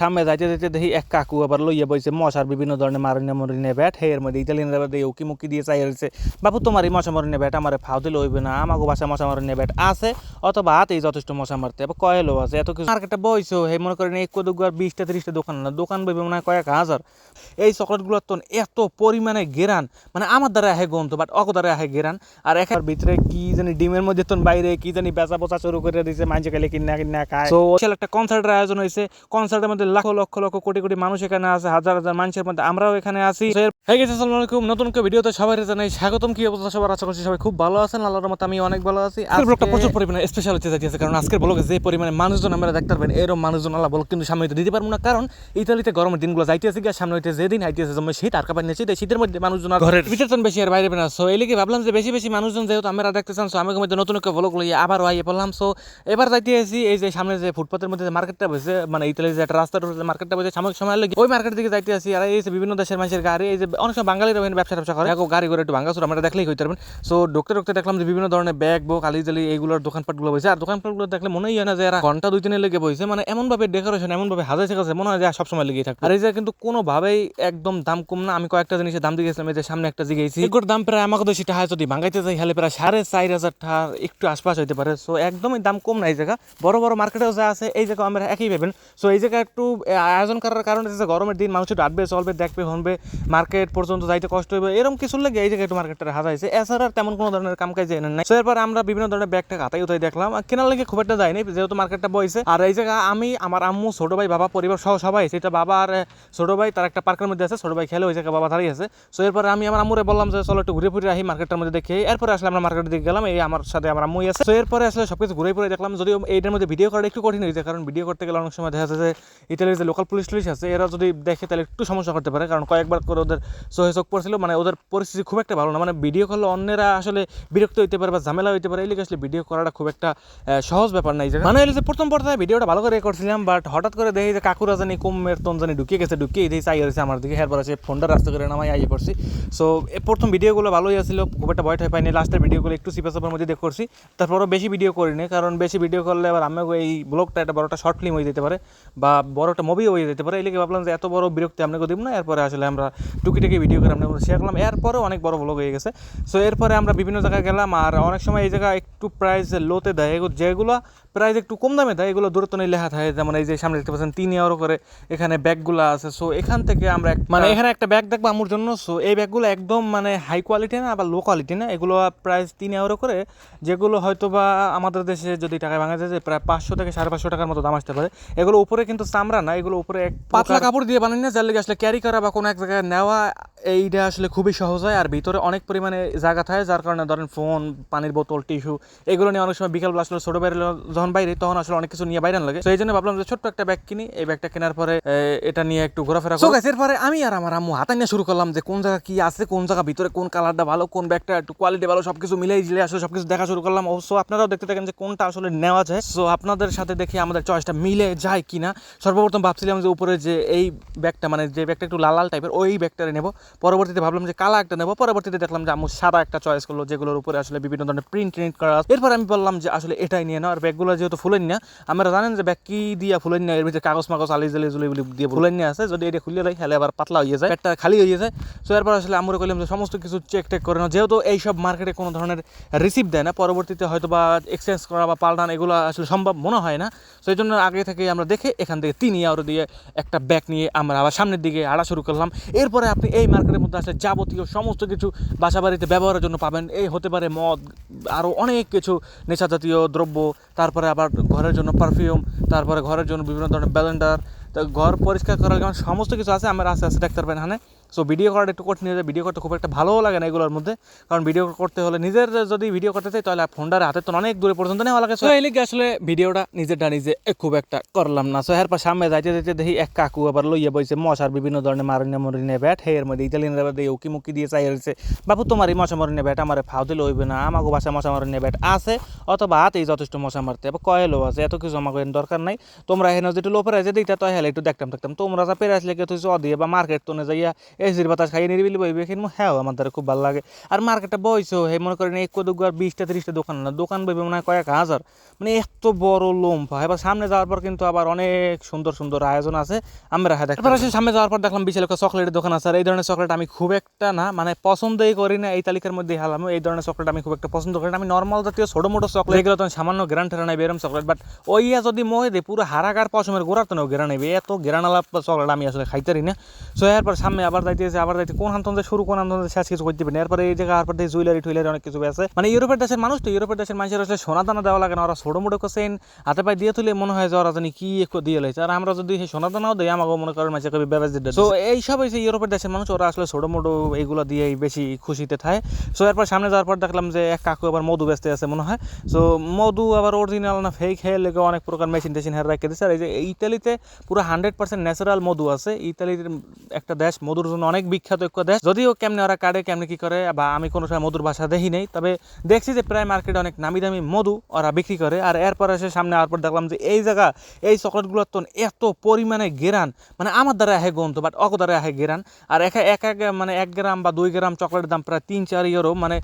সামনে যাইতে যাইতে দেখি এক কাকু আবার লইয়া বইছে, মশার বিভিন্ন ধরনের মারণীয় মরণীয় ব্যাট হের মধ্যে আবার দিয়ে উকি মুকি দিয়ে চাই রয়েছে বাবু তোমার এই মশা মরণীয় ব্যাট আমার ফাও দিলে হইবে না আমাকে বাসায় মশা মরণীয় ব্যাট আছে, অথবা হাতেই যথেষ্ট মশা মারতে। এবার কয়েলও আছে, এত কিছু মার্কেটে বইছো, হে মনে করেন এক আর বিশটা ত্রিশটা দোকান না, দোকান বইবে মনে হয় কয়েক হাজার। এই চকলেটগুলোর তো এত পরিমাণে গেরান মানে আমার দ্বারা আহে গন্ত বাট অক দ্বারা আহে গেরান আর এখানে ভিতরে কি জানি ডিমের মধ্যে তো বাইরে কি জানি বেচা পচা শুরু করে দিয়েছে মানুষে খালি কিনা কিনা খায় তো একটা কনসার্টের আয়োজন হয়েছে কনসার্টের মধ্যে লাখ লক্ষ লক্ষ কোটি কোটি মানুষ এখানে আছে হাজার হাজার মানুষের মধ্যে আমরাও এখানে আছি। আসসালামু আলাইকুম। নতুন ভিডিওতে সবাই জানাই স্বাগতম। কি অবস্থা সবার? আশা করছি সবাই খুব ভালো আছেন। আল্লাহর মতো আমি অনেক ভালো আছি। আজকের ব্লগটা প্রচুর পরিমাণে স্পেশাল হতে যাচ্ছে কারণ আজকের ব্লগে যে পরিমাণে মানুষজন আমরা দেখতে পারবেন এরকম মানুষজন আল্লাহ বল কিন্তু সামনে দিতে পারব না। কারণ ইতালিতে গরমের দিনগুলো যাইতেছে গিয়ে সামনে হইতে যেদিন হাইতেছে যেমন শীত আর কাপড় নিয়েছে শীতের মধ্যে মানুষজন ঘরের তখন বেশি আর বাইরে না সো এই লিগে ভাবলাম যে বেশি বেশি মানুষজন যেহেতু আমরা দেখতে চান সো আমাকে মধ্যে নতুন একটা ব্লগ লইয়ে আবার আইয়ে পড়লাম। সো এবার যাইতে এই যে সামনে যে ফুটপাতের মধ্যে মার্কেটটা বসে মানে ইতালির যে একটা রাস্তার যে মার্কেটটা বসে সাময়িক সময় লাগে। ওই মার্কেট দিকে যাইতে আসি, আর এই যে বিভিন্ন দেশের মানুষের গাড়ি, এই যে অনেক সময় বাঙালিরা ব্যবসা ব্যবসা করে। গাড়ি করে একটু ভাঙা আমরা দেখলেই হইতে পারবেন। সো ঢুকতে ঢুকতে দেখলাম যে বিভিন্ন ধরনের ব্যাগ বুক আলি জালি এইগুলোর দোকানপাটগুলো বসে। আর দোকানপাটগুলো দেখলে মনেই হয় না যে এরা ঘণ্টা দুই দিনের লেগে বসে মানে এমনভাবে ডেকোরেশন এমনভাবে হাজার গেছে মনে হয় যে সবসময় লেগেই থাকে আর এই যে কিন্তু কোনোভাবেই একদম দাম কম না। আমি কয়েকটা জিনিসের দাম দিয়ে গেছিলাম এই যে সামনে একটা জিগেছি এগুলোর দাম প্রায় আমাকে সেটা হয় যদি ভাঙাইতে যাই হলে প্রায় সাড়ে চার হাজার টাকা একটু আশপাশ হইতে পারে। সো একদমই দাম কম না এই জায়গা। বড় বড় মার্কেটেও যা আছে, এই জায়গা আমরা একই পাবেন সো এই জায়গা একটু আয়োজন করার কারণে গরমের দিন মানুষ একটু আটবে চলবে, দেখবে হনবে মার্কেট পর্যন্ত যাইতে কষ্ট হবে এরকম কিছু লাগে এই জায়গায় একটু মার্কেটটা হাজাইছে। এছাড়া আর তেমন কোনো ধরনের কাম কাজ নাই। সো এরপর আমরা বিভিন্ন ধরনের ব্যাগ ট্যাগ হাতাই উঠাই দেখলাম। কেনার লাগে খুব একটা যায়নি যেহেতু মার্কেটটা বইছে। আর এই জায়গা আমি, আমার আম্মু, ছোট ভাই, বাবা, পরিবার সহ সবাই সেটা বাবা আর ছোট ভাই, তার একটা পার্কের মধ্যে আছে, ছোট ভাই খেলে ওই জায়গায় বাবা দাঁড়িয়ে আছে। সো এরপরে আমি আমার আম্মুরে বললাম যে, চলো একটু ঘুরে ফিরে আহি মার্কেটের মধ্যে দেখে। এরপরে আসলে আমরা মার্কেটের দিকে গেলাম, এই আমার সাথে আমার আম্মুই আছে। সো এরপরে আসলে সবকিছু ঘুরে ফিরে দেখলাম, যদিও এইটার মধ্যে ভিডিও করা একটু কঠিন হয়েছে, কারণ ভিডিও করতে গেলে অনেক সময় দেখা যাচ্ছে যে ইতালির যে লোকাল পুলিশ টুলিশ আছে, এরা যদি দেখে তাহলে একটু সমস্যা করতে পারে। কারণ কয়েকবার করে ওদের সহে চোখ পড়ছিল মানে ওদের পরিস্থিতি খুব একটা ভালো না। মানে ভিডিও করলে অন্যরা আসলে বিরক্ত হইতে পারে বা ঝামেলা হইতে পারে, এই আসলে ভিডিও করাটা খুব একটা সহজ ব্যাপার নাই যে মানে যে প্রথম পর্যায়ে ভিডিওটা ভালো করে করছিলাম বাট হঠাৎ করে দেখি যে কাকুরা জানি কুমের তন জানি ঢুকিয়ে গেছে, ঢুকিয়ে দিয়ে চাই হয়েছে আমার দিকে। এরপর আছে ফোনটা রাস্তা করে নামাই, আইয়ে পড়ছি। সো প্রথম ভিডিওগুলো ভালোই আসছিল খুব একটা ভয় পাইনি। লাস্টের ভিডিওগুলো একটু সিপা সাপার মধ্যে দেখ করছি। তারপরও বেশি ভিডিও করিনি, কারণ বেশি ভিডিও করলে আবার আমি এই ব্লগটা একটা বড়টা শর্ট ফিল্ম হয়ে যেতে পারে, বা বড় একটা মুভিও হয়ে যেতে পারে। এই লিগে ভাবলাম যে এত বড় বিরক্তি আপনাকে দিব না। এরপরে আসলে আমরা টুকিটাকি ভিডিও করে আপনাকে শেয়ার করলাম। এরপরেও অনেক বড় ব্লগ হয়ে গেছে। সো এরপরে আমরা বিভিন্ন জায়গায় গেলাম আর অনেক সময় এই জায়গায় একটু প্রাইস লোতে দেয়। যেগুলো প্রাইস একটু কম দামে দেয় এগুলো দূরত্ব নিয়ে লেখা থাকে যেমন এই যে সামনে দেখতে পাচ্ছেন তিন ইউরো করে এখানে ব্যাগগুলো আছে। সো এখান থেকে আমরা মানে এখানে একটা ব্যাগ দেখব আমার জন্য। সো এই ব্যাগগুলো একদম মানে হাই কোয়ালিটি না আবার লো কোয়ালিটি না এগুলো প্রাইস তিন ইউরো করে যেগুলো হয়তো বা আমাদের দেশে যদি টাকায় ভাঙা যায় যে প্রায় পাঁচশো থেকে সাড়ে পাঁচশো টাকার মতো দাম আসতে পারে। এগুলো উপরে কিন্তু চামড়া না এগুলো উপরে এক পাতলা কাপড় দিয়ে বানাই না যার লেগে আসলে ক্যারি করা বা কোনো এক জায়গায় নেওয়া এইটা আসলে খুবই সহজ হয়। আর ভিতরে অনেক পরিমাণে জায়গা থাকে যার কারণে ধরেন ফোন পানির বোতল টিস্যু এগুলো নিয়ে অনেক সময় বিকালবেলা আসলে ছোটো বাইরে যখন বাইরে তখন আসলে অনেক কিছু নিয়ে বাইরে লাগে। তো এই জন্য ভাবলাম যে ছোট্ট একটা ব্যাগ কিনি। এই ব্যাগটা কেনার পরে এটা নিয়ে একটু ঘোরাফেরা করব। এরপরে আমি আর আমার আম্মু হাতা নিয়ে শুরু করলাম যে কোন জায়গা কি আছে কোন জায়গা ভিতরে কোন কালারটা ভালো কোন ব্যাগটা একটু কোয়ালিটি ভালো সবকিছু মিলাই জিলে আসলে সবকিছু দেখা শুরু করলাম। অবশ্য আপনারাও দেখতে থাকেন যে কোনটা আসলে নেওয়া যায়। সো আপনাদের সাথে দেখি আমাদের চয়েসটা মিলে যায় কিনা। সর্বপ্রথম ভাবছিলাম যে উপরে যে এই ব্যাগটা মানে যে ব্যাগটা একটু লাল লাল টাইপের ওই ব্যাগটা নেব। পরবর্তীতে ভাবলাম যে কালা একটা নেব। পরবর্তীতে দেখলাম যে আম্মু সাদা একটা চয়েস করল যেগুলোর উপরে আসলে বিভিন্ন ধরনের প্রিন্ট প্রিন্ট করা আছে। এরপর আমি বললাম যে আসলে এটাই নিয়ে নাও। আর ব্যাগগুলো যেহেতু ফুলেন না আমরা জানেন যে ব্যাগ কি দিয়া ফুলেন না এর ভিতরে কাগজ মাগজ, আলি জালি, জুলি দিয়ে ফুলেন নিয়ে আছে, যদি এটা খুলে রাখি তাহলে আবার পাতলা হয়ে যায়, পেটটা খালি হয়ে যায়। সো এরপর আসলে আমরা কইলাম যে সমস্ত কিছু চেক টেক করে নাও। যেহেতু এইসব মার্কেটে কোনো ধরনের রিসিভ দেয় না, পরবর্তীতে হয়তো বা এক্সচেঞ্জ করা বা পাল্টান এগুলো আসলে সম্ভব মনে হয় না। সেই জন্য আগে থেকে আমরা দেখে এখান থেকে তিন ইয়ারো দিয়ে একটা ব্যাগ নিয়ে আমরা আবার সামনের দিকে আড়া শুরু করলাম। এরপরে আপনি এই মার্কেটের মধ্যে আসলে যাবতীয় সমস্ত কিছু বাসা বাড়িতে ব্যবহারের জন্য পাবেন। এই হতে পারে মদ আরও অনেক কিছু নেশা জাতীয় দ্রব্য, তারপরে আবার ঘরের জন্য পারফিউম তারপরে ঘরের জন্য বিভিন্ন ধরনের ব্যালেন্ডার তো ঘর পরিষ্কার করার যেমন সমস্ত কিছু আছে, আমার আস্তে আস্তে দেখতে পারবেন এখানে। সো ভিডিও করাটা একটু কঠিন হয়ে যায় ভিডিও করতে খুব একটা ভালোও লাগে না এগুলোর মধ্যে। কারণ ভিডিও করতে হলে নিজের যদি ভিডিও করতে চাই, তাহলে ফোনটার হাতে তো অনেক দূরে পর্যন্ত নেওয়া লাগে। সো এই আসলে ভিডিওটা নিজেরটা নিজে খুব একটা করলাম না। সো এরপর সামনে যাইতে যাইতে দেখি এক কাকু আবার লইয়া বইছে, মশার বিভিন্ন ধরনের মারণীয় মরণীয় ব্যাট, হের মধ্যে ইতালিয়ান দিয়ে উকি মুকি দিয়ে চাই রয়েছে বাবু তোমার এই মশা মরণীয় ব্যাট আমার ফাও দিলে হইবে না। আমাকে বাসা মশা মরণীয় ব্যাট আছে, অথবা হাতেই যথেষ্ট মশা মারতে। এবার কয়েলও আছে, এত কিছু আমাকে দরকার নাই। তোমরা এখানে যেটা লোপের আছে দিতে তো হেলে একটু দেখতাম দেখতাম তোমরা যা পেরে আসলে কেউ তুই দিয়ে বা মার্কেট তো যাইয়া এসির বাতাস খাইয়ে নিরিবিলি বইবে কিন্তু হ্যাঁ আমার দ্বারা খুব ভালো লাগে। আর মার্কেটটা বইছো হে মনে করেন এক দুগু আর বিশটা তিরিশটা দোকান না দোকান বইবে মনে হয় কয়েক হাজার। মানে এত বড় লোম্ফা। এবার সামনে যাওয়ার পর কিন্তু আবার অনেক সুন্দর সুন্দর আয়োজন আছে। আমরা হ্যাঁ দেখতে পাচ্ছি। সামনে যাওয়ার পর দেখলাম বিশাল একটা চকলেটের দোকান আছে। আর এই ধরনের চকলেট আমি খুব একটা না মানে পছন্দই করি না এই তালিকার মধ্যে হালাম। এই ধরনের চকলেট আমি খুব একটা পছন্দ করি না। আমি নর্মাল জাতীয় ছোটো মোটো চকলেট। এগুলো তো সামান্য গ্রান ঠেরা নেবে এরকম চকলেট। বাট ওইয়া যদি মহে দেয় পুরো হারাকার পশমের গোড়ার তো নেও গেরা নেবে এত গেরানালা চকলেট আমি আসলে খাইতারি না। সো এরপর সামনে আবার যাইতেছে আবার যাইতে কোন হান্তন শুরু কোন হান্তন শেষ কিছু করতে পারি না। এরপরে এই জায়গা আরপর দিয়ে জুয়েলারি টুইলারি অনেক কিছু আছে। মানে ইউরোপের দেশের মানুষ তো ইউরোপের দেশের মানুষের আসলে সোনা দানা দেওয়া লাগে না ওরা ছোটো মোটো কোসেন হাতে পায়ে দিয়ে তুলে মনে হয় যে ওরা জানি কি দিয়ে লাইছে। আর আমরা যদি সেই সোনা দানাও দিই আমাকে মনে করেন মাঝে কবি দিতে সো এইসব হয়েছে ইউরোপের দেশের মানুষ ওরা আসলে ছোটো মোটো এইগুলো দিয়েই বেশি খুশিতে থাকে সো এরপর সামনে যাওয়ার পর দেখলাম যে এক কাকু আবার মধু বেচতে আছে মনে হয়। সো মধু আবার অরিজিনাল না ফেক হয়ে লেগে অনেক প্রকার মেশিন টেশিন হের রেখে দিচ্ছে আর এই যে ইতালিতে পুরো হান্ড্রেড পার্সেন্ট ন্যাচারাল মধু আছে। ইতালির একটা দেশ মধুর জন্য অনেক বিখ্যাত একটা দেশ। যদিও কেমনে ওরা কাটে কেমনে কি করে, বা আমি কোনো সময় মধুর ভাষা দেখি নেই, তবে দেখছি যে প্রায় মার্কেটে অনেক নামি দামি মধু ওরা বিক্রি করে। আর এরপর এসে সামনে আওয়ার পর দেখলাম যে এই জায়গা, এই চকলেটগুলোর তো এত পরিমাণে গেরান। মানে আমার দ্বারা আহে গন্ত বাট অক দ্বারা আহে গেরান। আর এক এক মানে এক গ্রাম বা দুই গ্রাম চকলেটের দাম প্রায় তিন চার ইউরো মানে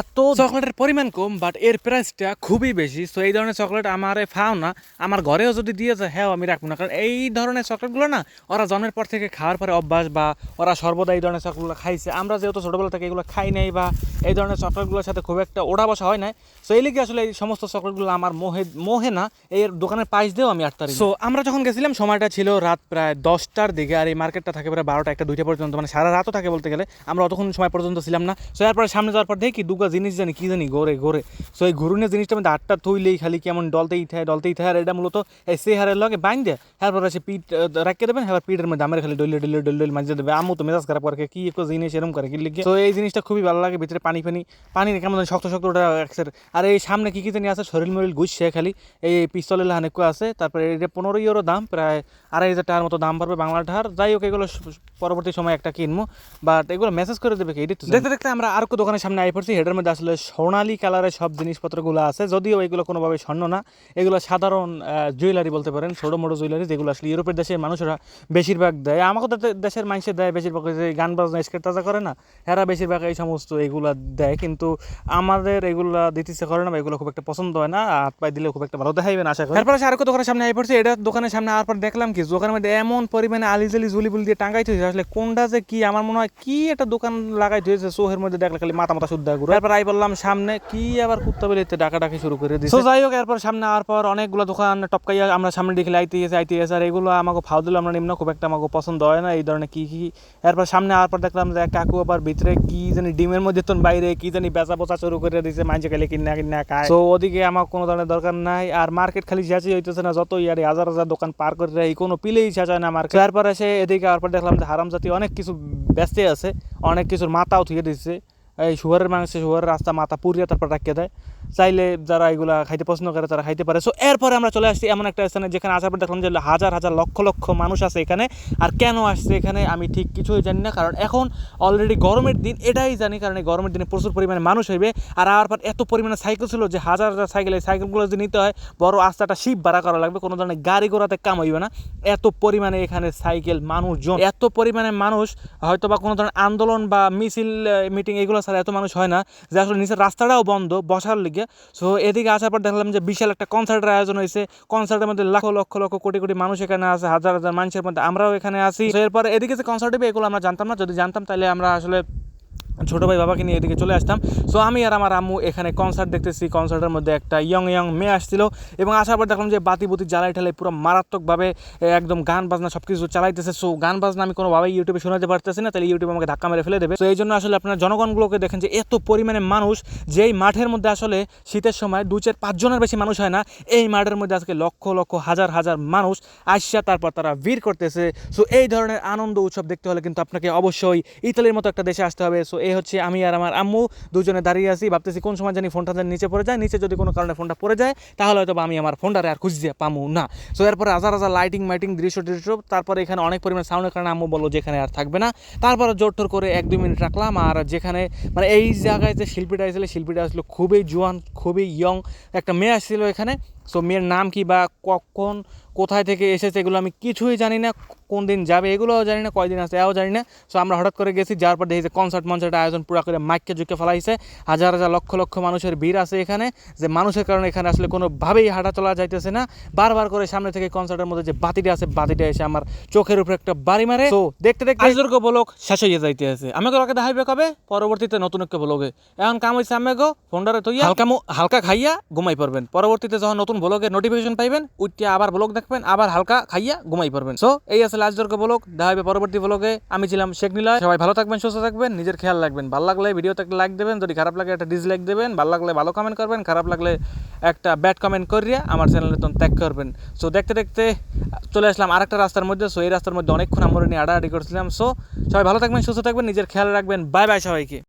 এত চকলেটের পরিমাণ কম বাট এর প্রাইসটা খুবই বেশি। সো এই ধরনের চকলেট আমার ফাও না। আমার ঘরেও যদি দিয়ে যায় হ্যাঁ আমি রাখব না। কারণ এই ধরনের চকলেটগুলো না, ওরা জন্মের পর থেকে খাওয়ার পরে অভ্যাস বা ওরা সর্বদা এই ধরনের চকলেটগুলো খাইছে। আমরা যেহেতু ছোটোবেলা থেকে এগুলো খাই নাই বা এই ধরনের চকলেটগুলোর সাথে খুব একটা ওড়া বসা হয় না সো এই লিগে আসলে এই সমস্ত চকলেটগুলো আমার মোহে মোহে না, এই দোকানের প্রাইস দিয়েও আমি আটতারি সো আমরা যখন গেছিলাম, সময়টা ছিল রাত প্রায় দশটার দিকে আর এই মার্কেটটা থাকে প্রায় বারোটা একটা, দুইটা পর্যন্ত মানে সারা রাতও থাকে বলতে গেলে, আমরা অতক্ষণ সময় পর্যন্ত ছিলাম না। সো এরপরে সামনে যাওয়ার পর দেখি দুগা জিনিস জানি, কি জানি, ঘোরে ঘোরে। সো এই ঘুরুনের জিনিসটা মধ্যে আটটা থইলেই খালি কেমন ডলতেই থাকে ডলতেই থাকে আর এটা মূলত এই সে হারের লগে বাইন দেয় এরপরে সে পিঠ রাখিয়ে দেবেন হ্যাঁ পিঠের মধ্যে আমার খালি ডলে ডলে ডলে মাঝে দেবে, আমু তো মেজাজ খারাপ করে, কি একটু জিনিস এরকম করে লিখে তো এই জিনিসটা খুবই ভালো লাগে ভিতরে পানি ফানি, পানি কেমন শক্ত শক্ত ওটা একসের আর এই সামনে কি কি জানি আছে, শরীর মরিল গুছছে খালি, এই পিস্তলের হানেকু আছে, তারপরে এটা পনেরো ইউরো দাম, প্রায় আড়াই হাজার টাকার মতো দাম পড়বে বাংলা ঢার যাই হোক, এগুলো পরবর্তী সময় একটা কিনবো বাট এগুলো মেসেজ করে দেবে কি দেখতে দেখতে আমরা আর দোকানের সামনে আই পড়ছি হেডের মধ্যে আসলে সোনালি কালারের সব জিনিসপত্রগুলো আছে, যদিও এগুলো কোনোভাবে স্বর্ণ না, এগুলো সাধারণ জুয়েলারি বলতে পারেন, ছোটো মোটো জুয়েলারি যেগুলো আসলে ইউরোপের দেশের মানুষরা বেশিরভাগ দেয় আমাকে দেশের মানুষের দেয় বেশিরভাগ ওই যে গান বাজনা স্কেট তাজা করে না এরা বেশিরভাগ এই সমস্ত এগুলা দেয়। কিন্তু আমাদের এগুলা দিতে ইচ্ছে করে না বা এগুলো খুব একটা পছন্দ হয় না হাত পায়ে দিলে খুব একটা ভালো দেখাইবে না আশা করি। তারপরে আরেকটা দোকানের সামনে আই পড়ছি এটা দোকানের সামনে আর পর দেখলাম কি দোকানের মধ্যে এমন পরিমাণে আলিজালি জুলি বুলি দিয়ে টাঙ্গাই হয়েছে আসলে কোনটা যে কি আমার মনে হয় কি একটা দোকান লাগাই হয়েছে সোহের মধ্যে দেখলে খালি মাথা মাথা শুদ্ধ ঘুরে। এরপর আই বললাম সামনে কি আবার কুত্তা বেরিয়ে ডাকা ডাকি শুরু করে দিচ্ছে যাই হোক এরপর সামনে আর পর অনেকগুলো দোকান টপকাইয়া আমরা সামনে দিকে আইতে আইতে আর এগুলো আমাকে ফাউ দিলে আমরা নিম্ন খুব একটা আমাকে পছন্দ হয় না এই ধরনের কি কি এরপর সামনে আর পর দেখলাম যে কাকু আবার ভিতরে কি জানি ডিমের মধ্যে তো বাইরে কি জানি বেচা বচা শুরু করে দিয়েছে মাঝে খালি কিনা কিনা খায়। তো ওদিকে আমার কোনো ধরনের দরকার নাই আর মার্কেট খালি যাচ্ছি হইতেছে না যত ইয়ারে হাজার হাজার দোকান পার করে রাখি কোনো পিলেই চাচায় না মার্কেট তারপর এসে এদিকে আর পর দেখলাম যে হারাম জাতি অনেক কিছু ব্যস্ত আছে অনেক কিছুর মাথাও থুয়ে দিচ্ছে এই শুয়ারের মাংসে শুয়ারের রাস্তা মাথা পুরিয়ে তারপর রাখিয়ে দেয়। চাইলে যারা এগুলা খাইতে পছন্দ করে তারা খাইতে পারে। সো এরপরে আমরা চলে আসছি এমন একটা স্থানে যেখানে আসার পর দেখলাম যে হাজার হাজার লক্ষ লক্ষ মানুষ আছে এখানে। আর কেন আসছে এখানে আমি ঠিক কিছুই জানি না, কারণ এখন অলরেডি গরমের দিন, এটাই জানি, কারণ এই গরমের দিনে প্রচুর পরিমাণে মানুষ হইবে। আর আর পর এত পরিমাণে সাইকেল ছিল যে হাজার হাজার সাইকেল এই সাইকেলগুলো যদি নিতে হয়, বড় রাস্তাটা শিপ ভাড়া করা লাগবে। কোনো ধরনের গাড়ি ঘোড়াতে কাম হইবে না। এত পরিমাণে এখানে সাইকেল মানুষজন, এত পরিমাণে মানুষ হয়তো বা কোনো ধরনের আন্দোলন বা মিছিল মিটিং এগুলো ছাড়া এত মানুষ হয় না। যে আসলে নিচের রাস্তাটাও বন্ধ, বসার লিগে সো এদিকে আসার পর দেখলাম যে বিশাল একটা কনসার্টের আয়োজন হয়েছে। কনসার্টের মধ্যে লাখ, লক্ষ লক্ষ, কোটি কোটি মানুষ এখানে আছে, হাজার হাজার মানুষের মধ্যে আমরাও এখানে আসি এরপর এদিকে যে কনসার্ট এগুলো আমরা জানতাম না। যদি জানতাম তাহলে আমরা আসলে ছোটো ভাই বাবাকে নিয়ে এদিকে চলে আসতাম। সো আমি আর আমার আম্মু এখানে কনসার্ট দেখতেছি। কনসার্টের মধ্যে একটা ইয়ং ইয়ং মেয়ে আসছিল এবং আসার পর দেখলাম যে বাতি বুতি জ্বালাই ঠালাই পুরো মারাত্মকভাবে একদম গান বাজনা সব কিছু চালাইতেছে। সো গান বাজনা আমি কোনোভাবেই ইউটিউবে শোনাতে পারতেছি না, তাহলে ইউটিউবে আমাকে ধাক্কা মেরে ফেলে দেবে। তো এই জন্য আসলে আপনার জনগণগুলোকে দেখেন যে এত পরিমাণে মানুষ যেই মাঠের মধ্যে আসলে শীতের সময় দু চার পাঁচজনের বেশি মানুষ হয় না, এই মাঠের মধ্যে আজকে লক্ষ লক্ষ হাজার হাজার মানুষ আসছে তারপর তারা ভিড় করতেছে। সো এই ধরনের আনন্দ উৎসব দেখতে হলে কিন্তু আপনাকে অবশ্যই ইতালির মতো একটা দেশে আসতে হবে। সো এই হচ্ছে আমি আর আমার আম্মু দুজনে দাঁড়িয়ে আছি, ভাবতেছি কোন সময় জানি ফোনটা জানি নিচে পড়ে যায়, নিচে যদি কোনো কারণে ফোনটা পড়ে যায়, তাহলে হয়তো আমি আমার ফোনটারে আর খুঁজতে পামু না। সো এরপরে হাজার হাজার লাইটিং মাইটিং দৃশ্য দৃশ্য, তারপরে এখানে অনেক পরিমাণ সাউন্ডের কারণে আম্মু বলল যেখানে আর থাকবে না। তারপরে জোর টোর করে এক দুই মিনিট রাখলাম, আর যেখানে মানে এই জায়গায় যে শিল্পীটা এসেছিল, শিল্পীটা আসলে খুবই জোয়ান, খুবই ইয়ং একটা মেয়ে আসছিল এখানে। সো মেয়ের নাম কি বা কখন কোথায় থেকে এসেছে এগুলো আমি কিছুই জানি না। কোন দিন যাবে এগুলোও জানি না কয়দিন আছে এও জানি না। সো আমরা হঠাৎ করে গেছি যার পর দেখি যে কনসার্ট মঞ্চার্ট আয়োজন পুরো করে মাইককে ঝুঁকে ফেলাইছে। হাজার হাজার লক্ষ লক্ষ মানুষের ভিড় আছে এখানে যে মানুষের কারণে এখানে আসলে কোনোভাবেই হাঁটা চলা যাইতেছে না। বারবার করে সামনে থেকে কনসার্টের মধ্যে যে বাতিটা আছে বাতিটা এসে আমার চোখের উপরে একটা বাড়ি মারে। তো দেখতে দেখতে আজর্গ বলক শেষ হয়ে যাইতে আছে। আমি ওকে দেখাইবে কবে? পরবর্তীতে নতুন একটা ব্লগে এখন কাম হয়েছে আমি গো ফোনটারে তৈয়া হালকা হালকা খাইয়া ঘুমাই পড়বেন। পরবর্তীতে যখন নতুন ব্লগের নোটিফিকেশন পাইবেন উঠতে আবার ব্লগ দেখবেন, আবার হালকা খাইয়া ঘুমাই পড়বেন। সো এই আছে লাস্ট দর্গ ব্লগ, দেখা হবে পরবর্তী ব্লগে। আমি ছিলাম শেখ নিলয়, সবাই ভালো থাকবেন, সুস্থ থাকবেন, নিজের খেয়াল রাখবেন। ভালো লাগলে ভিডিওতে একটা লাইক দেবেন, যদি খারাপ লাগে একটা ডিসলাইক দেবেন, ভালো লাগলে ভালো কমেন্ট করবেন, খারাপ লাগলে একটা ব্যাড কমেন্ট করিয়ে আমার চ্যানেলে তখন ত্যাগ করবেন। সো দেখতে দেখতে চলে আসলাম আরেকটা রাস্তার মধ্যে। সো এই রাস্তার মধ্যে অনেকক্ষণ আমরা নিয়ে আড়াআড়ি করছিলাম। সো সবাই ভালো থাকবেন, সুস্থ থাকবেন, নিজের খেয়াল রাখবেন। বাই বাই সবাইকে।